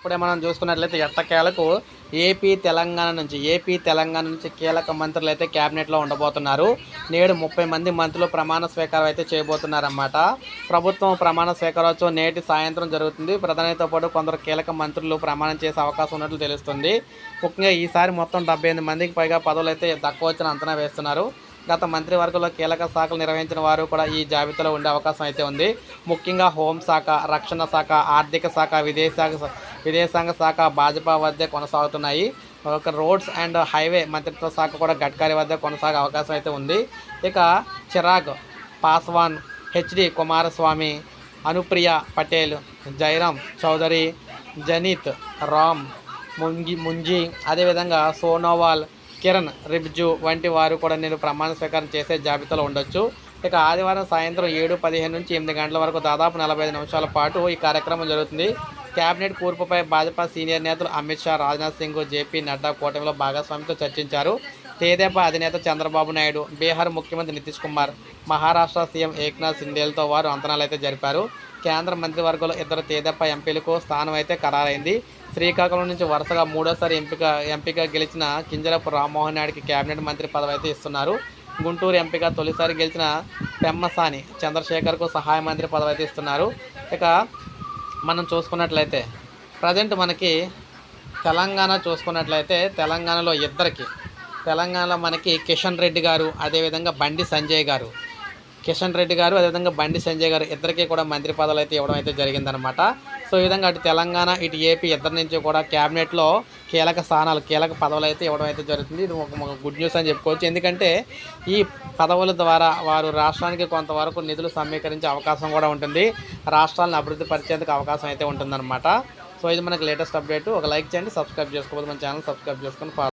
ఇప్పుడే మనం చూసుకున్నట్లయితే ఎట్టకేలకు ఏపీ తెలంగాణ నుంచి ఏపీ తెలంగాణ నుంచి కీలక మంత్రులు అయితే క్యాబినెట్లో ఉండబోతున్నారు. నేడు ముప్పై మంది మంత్రులు ప్రమాణ స్వీకారం అయితే చేయబోతున్నారన్నమాట. ప్రభుత్వం ప్రమాణ స్వీకారోత్సవం నేటి సాయంత్రం జరుగుతుంది. ప్రధానితో పాటు కొందరు కీలక మంత్రులు ప్రమాణం చేసే అవకాశం ఉన్నట్లు తెలుస్తుంది. ముఖ్యంగా ఈసారి మొత్తం డెబ్బై ఎనిమిది మందికి పైగా పదవులు అయితే తక్కువ వచ్చిన అంచనా వేస్తున్నారు. గత మంత్రివర్గంలో కీలక శాఖలు నిర్వహించిన వారు కూడా ఈ జాబితాలో ఉండే అవకాశం అయితే ఉంది. ముఖ్యంగా హోంశాఖ రక్షణ శాఖ ఆర్థిక శాఖ విదేశాంగ విదేశాంగ శాఖ భాజపా వద్ద కొనసాగుతున్నాయి. ఒక రోడ్స్ అండ్ హైవే మంత్రిత్వ శాఖ కూడా గడ్కరీ వద్ద కొనసాగే అవకాశం అయితే ఉంది. ఇక చిరాగ్ పాస్వాన్ హెచ్డి కుమారస్వామి అనుప్రియ పటేల్ జైరామ్ చౌదరి జనీత్ రామ్ ముంగి ముంజీ అదేవిధంగా సోనోవాల్ కిరణ్ రిబ్జు వంటి వారు కూడా నేను ప్రమాణ స్వీకారం చేసే జాబితాలో ఉండొచ్చు. ఇక ఆదివారం సాయంత్రం ఏడు పదిహేను నుంచి ఎనిమిది గంటల వరకు దాదాపు నలభై ఐదు నిమిషాల పాటు ఈ కార్యక్రమం జరుగుతుంది. కేబినెట్ కూర్పుపై భాజపా సీనియర్ నేతలు అమిత్ షా రాజ్నాథ్ సింగ్ జేపీ నడ్డా కూటమిలో భాగస్వామితో చర్చించారు. తేదేపా అధినేత చంద్రబాబు నాయుడు బీహార్ ముఖ్యమంత్రి నితీష్ కుమార్ మహారాష్ట్ర సీఎం ఏక్నాథ్ సిండేలతో వారు అంతనాలు అయితే జరిపారు. కేంద్ర మంత్రివర్గంలో ఇద్దరు తేదేపా ఎంపీలకు స్థానం అయితే ఖరారైంది. శ్రీకాకుళం నుంచి వరుసగా మూడోసారి ఎంపిక ఎంపిక గెలిచిన కింజరపు రామ్మోహన్ నాయుడికి కేబినెట్ మంత్రి పదవి అయితే ఇస్తున్నారు. గుంటూరు ఎంపిక తొలిసారి గెలిచిన పెమ్మసాని చంద్రశేఖర్కు సహాయ మంత్రి పదవి అయితే ఇస్తున్నారు. ఇక మనం చూసుకున్నట్లయితే ప్రజెంట్ మనకి తెలంగాణ చూసుకున్నట్లయితే తెలంగాణలో ఇద్దరికి తెలంగాణలో మనకి కిషన్ రెడ్డి గారు అదేవిధంగా బండి సంజయ్ గారు. కిషన్ రెడ్డి గారు అదేవిధంగా బండి సంజయ్ గారు ఇద్దరికీ కూడా మంత్రి పదవులు అయితే ఇవ్వడం అయితే జరిగిందనమాట సో ఈ విధంగా అటు తెలంగాణ ఇటు ఏపీ ఇద్దరి నుంచి కూడా క్యాబినెట్లో కీలక స్థానాలు కీలక పదవులు అయితే ఇవ్వడం అయితే జరుగుతుంది. ఇది ఒక గుడ్ న్యూస్ అని చెప్పుకోవచ్చు. ఎందుకంటే ఈ పదవుల ద్వారా వారు రాష్ట్రానికి కొంతవరకు నిధులు సమీకరించే అవకాశం కూడా ఉంటుంది. రాష్ట్రాలను అభివృద్ధి పరిచేందుకు అవకాశం అయితే ఉంటుందన్నమాట. సో ఇది మనకి లేటెస్ట్ అప్డేట్ ఒక లైక్ చేయండి సబ్స్క్రైబ్ చేసుకోవద్దు. మన ఛానల్ సబ్స్క్రైబ్ చేసుకొని ఫాలో